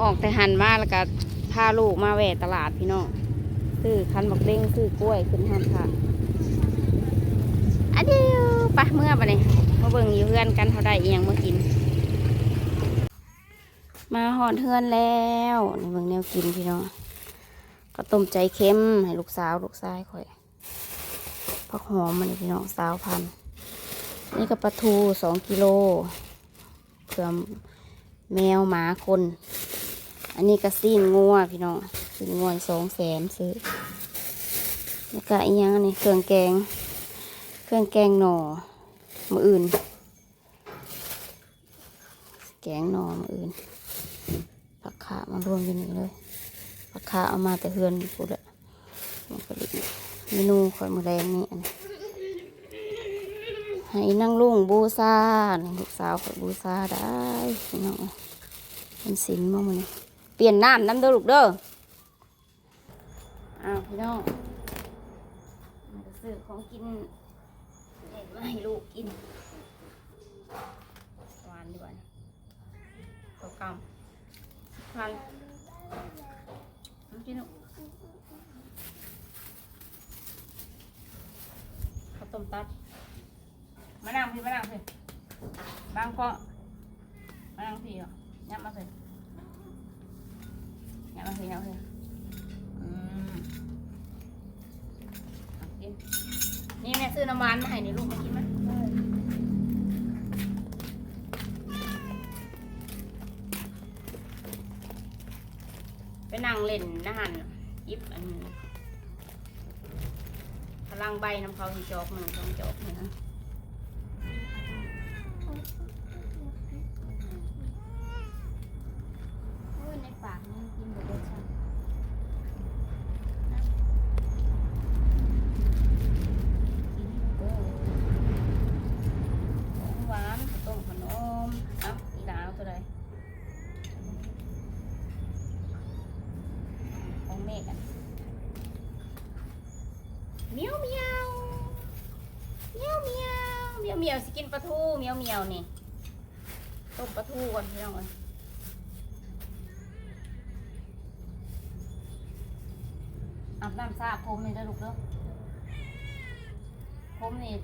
ออกแต่หันมาแล้วก็พาลูกมาแหวะตลาดพี่น้องซื้อคันบักเด้งซื้อกล้วยขึ้นหันค่ะอันเดียวไปเมื่อไปเลยมาเบิ่งอยู่เพื่อนกันเท่าใดเอียงมากิน มาหอดเทือนแล้วนี่เบิ่งแนวกินพี่น้องก็ต้มใจเค็มให้ลูกสาวลูกชายค่อยผักหอมมันพี่น้องสาวพันนี่ก็ปลาทูสองกิโลเผื่อแมวหมาคน อันนี้ก็ซีนงัวพี่น้องซีนงัวสองแสนซื้อนี่ก็อีกอย่างนี่เครื่องแกง เครื่องแกงหน่อมืออื่น แกงหน่อมืออื่นผักขามารวมอยู่นี่เลยผักขาเอามาแต่เฮือนกูแหละมันก็ดิเมนูข่อยมือแรงนี่อันให้นั่งลุงบูซานี่ลูกสาวข่อยบูซาได้พี่น้องเป็นสินมั่งมันนี่ เปลี่ยนน้ำน้ำเด้อลูกเด้ออ้าวพี่น้องมาซื้อของกินมาให้ลูกกินหวานดีกว่านะข้าวกำพันน้ำจิ้มข้าวต้มตัดมานั่งพี่มานั่งพี่บางก็มานั่งพี่เหรอยับมาพี่ยั บมาพี่ยับมาพี่อืมเอากินนี่แม่ซื้อน้ำหวานมาให้นี่ลูกมากินไหมไปนั่งเล่นนะฮันยิบอันพลังใบน้ำเขาที่จอกหนึ่งสองจอกเนี่ยนะ โอ้ยในปากนี่กินหมดเลยใช่ของหวานข้าวต้มขนมเอ้าอีดาวตัวใดของเมฆกันเมียวเมียวเมียวเมียว เมียวเมียวสิกินปลาทูเมียวเมียวนี่ต้มปลาทูก่อนพี่น้องเอ้ยอาบน้ำสระผมนี่เด้ลูกเด้อผมนี่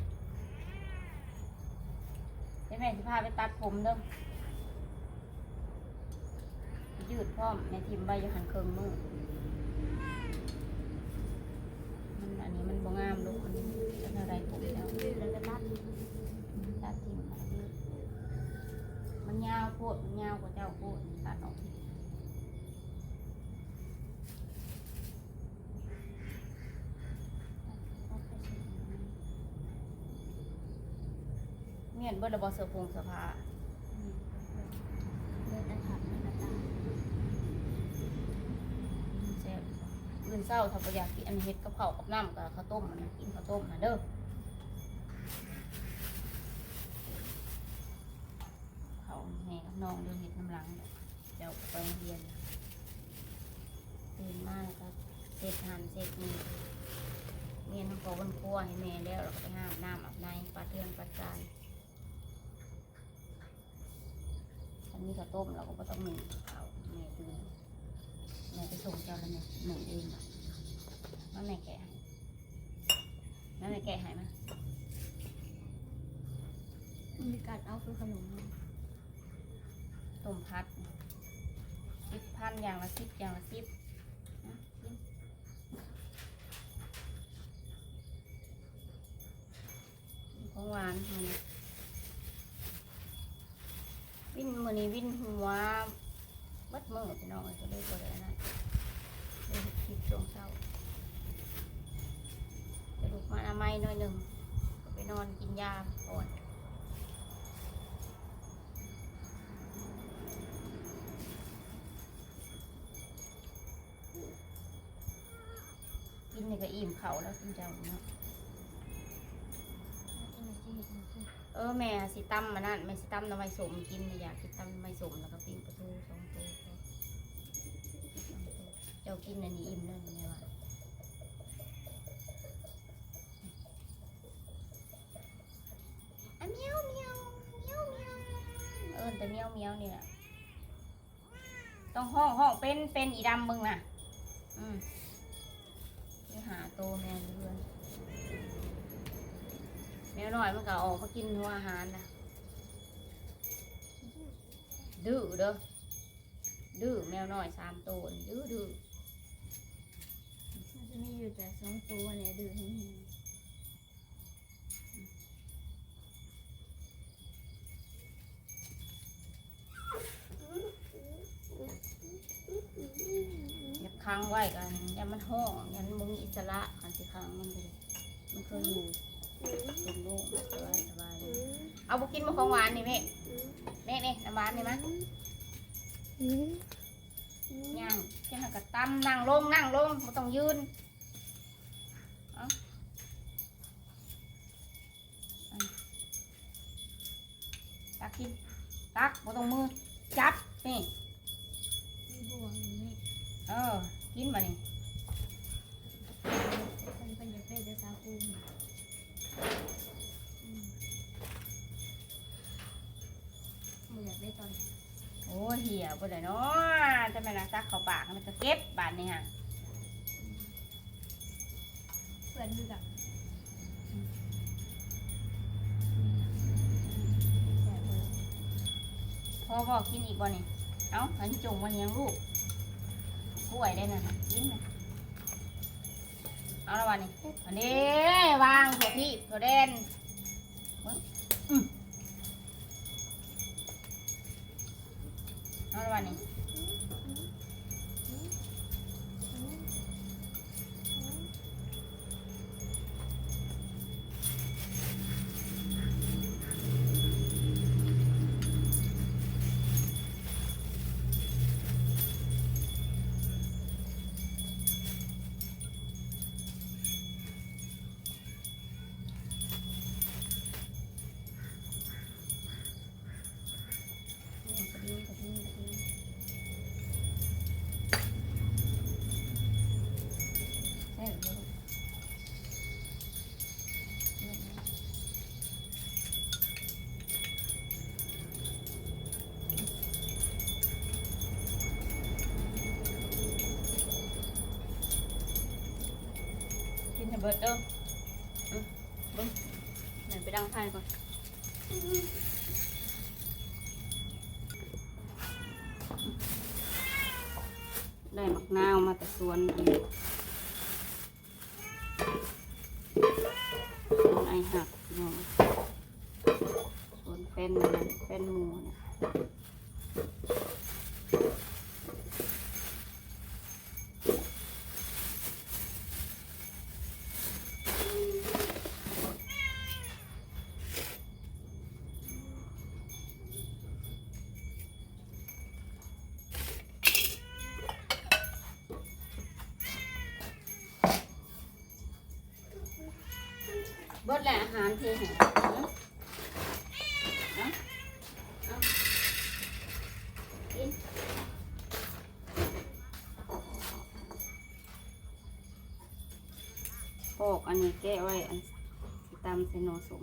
เดี๋ยวแม่สิพาไปตัดผมเด้อยืดพร้อมแม่ทิมใบอยู่หันเคิงมือมันอันนี้มันบ่งามลูกอันนี้เป็นอะไราวกว่าเจ้าโพดตัดออกเมียนเบิดระบอเสือพงเสื้อผ้าเลือดนะครับเลือดนะครับแซ่บอื่นเศร้าถ้าบ่อยากกินอันเฮ็ดกับข้าวกับน้ำกับข้าวต้มมันนะกินข้าวต้มนะเด้อเขาวแม่กับ น้องเด้อเฮ็ดน้ำหลังเดี๋ยวไปโรงเรียนตื่นมาแล้วก็เสร็จทานเสร็จนี่เมียนน้ำปอบนครัวให้แม่แล้วเราก็ไปห้ามน้ำอาบในปัดเทือนปัดจานอันนี้ข้าวต้มเราก็บ่ต้องหนึ่งข้าวแม่ตื่นแม่ไปส่งเจ้าแล้วแม่หนูเองอะมาแม่แกะแม่แม่แกะให้มามีการเอาคือขนม ต้มพัดสิบพันอย่างละสิบอย่างละสิบของหวานมันวินมือนี้วินหัวบัดมือพี่น้องจะเลยบ่ได้นะเลยคลิปช่วงเช้าจะลุกมาอนามัยหน่อยหนึ่งไปนอนกินยาก่อน กิ นี่ก็อิ่มเขาแล้วกินเจ้าเนาะเออแม่สิตั้มมานั่นแม่สิตั้มน้ำไม้สมกินอยากกินตั้มน้ำไม้สมแล้วก็ปิ้งปลาทูสองตัวเจ้ากินอันนี้อิ่มแล้วแม่ว่าอะเมียวเมียวเมียวเมียวเออแต่เมียวเมียวนี่แหละต้องห้องห้องเป็นเป็นอีดำมึงน่ะ อืม ตแม่เรือนแมวน้อยมันก็ออกมากินหัวอาหารนะดื้อเด้อดื้อแมวน้อยสามตัวนี่ดื้อดื้อมันจะมีอยู่แต่สองตัวเนี่ยดื้อให้มีอย่าค้างไว้กันอย่ามันห้องอย่า มันมึงอิสระกันสิค้างมันเลยมันเคยอยู่เป็นโลกสบายสบายเลยเอาบุกินมาของหวานนี่แม่แม่นี่น้ำหวานนี่มั้ยย่างแค่นั้นก็ตั้มนั่งลงนั่งลงไม่ต้องยืนตักกินตักไม่ต้องมือจับนี่มีบ่วงอยู่นี่เออกินมานี่ เป็นเป็นอยากได้แต่สาคูอืมบ่อยากได้ตอนโอ้เหี่ยบ่ได้เนาะจะเป็นนักซักเข้าปากมันก็เก็บบานนี่ฮะเพื่อนดูกับบพ่อบอกกินอีกบ่นี่ เอ้าอันนี้จงวันยังลูกกล้วยได้นะกินนะ เอาละวันนี้อันนี้วางถั่วพี่ถั่วแดนมึงเอาละวันนี้ เบิดเด้ออืมเบึ้งไหนไปดังไฟก่อนได้มักนาวมาแต่สวนอันนี้สวนไอหักพี่น้องสวนแฟนมันแฟนหมูเนี่ยเบดแหละอาหารเทแห่งเอกอันนี้แก้ไว้ อันตามเซโนสม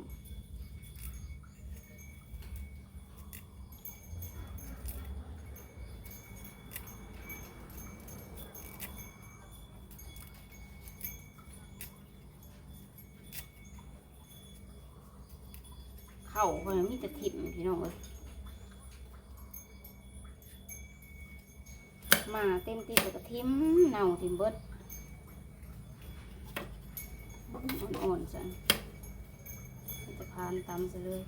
เข่าคนมีแต่ถิ่มพี่น้องเอ้ยมาเต็มที่แล้วก็ทิมเน่าทิมเบิดอ่อนๆจังจะพานตำซะเลย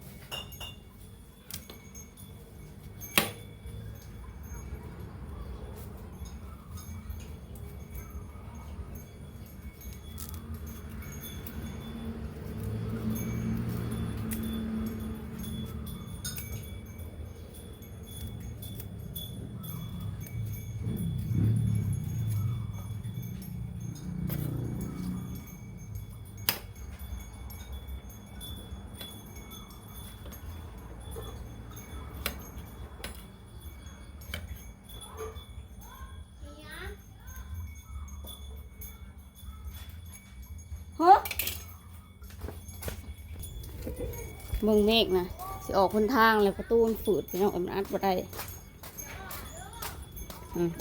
เบิ่งเมฆนะสิออกคนทางแล้วประตูมนฝืดพี่น้องอมันอัดบ่ได้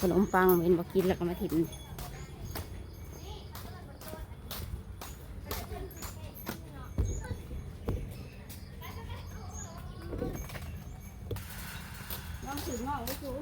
ขนมปังเป็นบ่กินแล้วก็มาถิ่มน้องถือนองไว้จู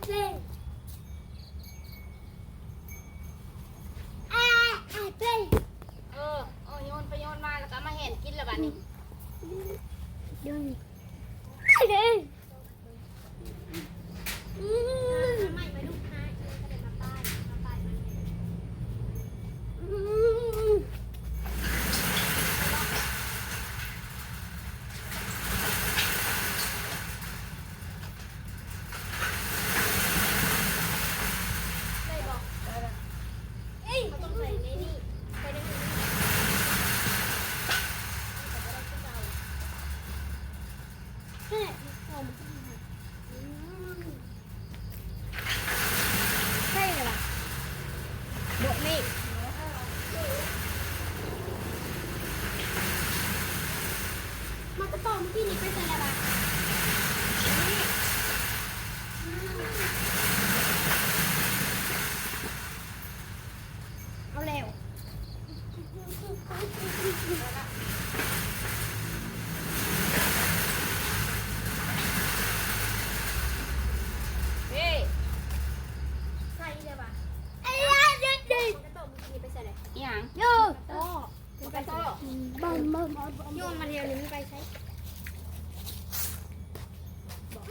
Chocolate.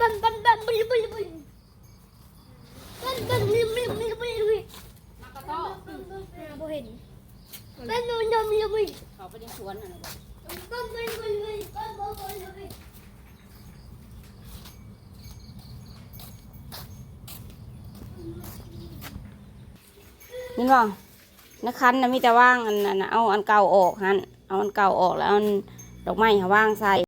นบันตันบุยบุยบุยบันตันบุยบุยบุยบุยบุยม่เห็นบันนุ่นนุ่มบุยบุเขาไปในสวนนะนบุยบุยบุยบันบุยบุยยนี่บ่นักขันนะมีแต่ว่างอันนั้นเอาอันเก่าออกฮันเอาอันเก่าออกแล้วอันดอกไม้หาว่างใส่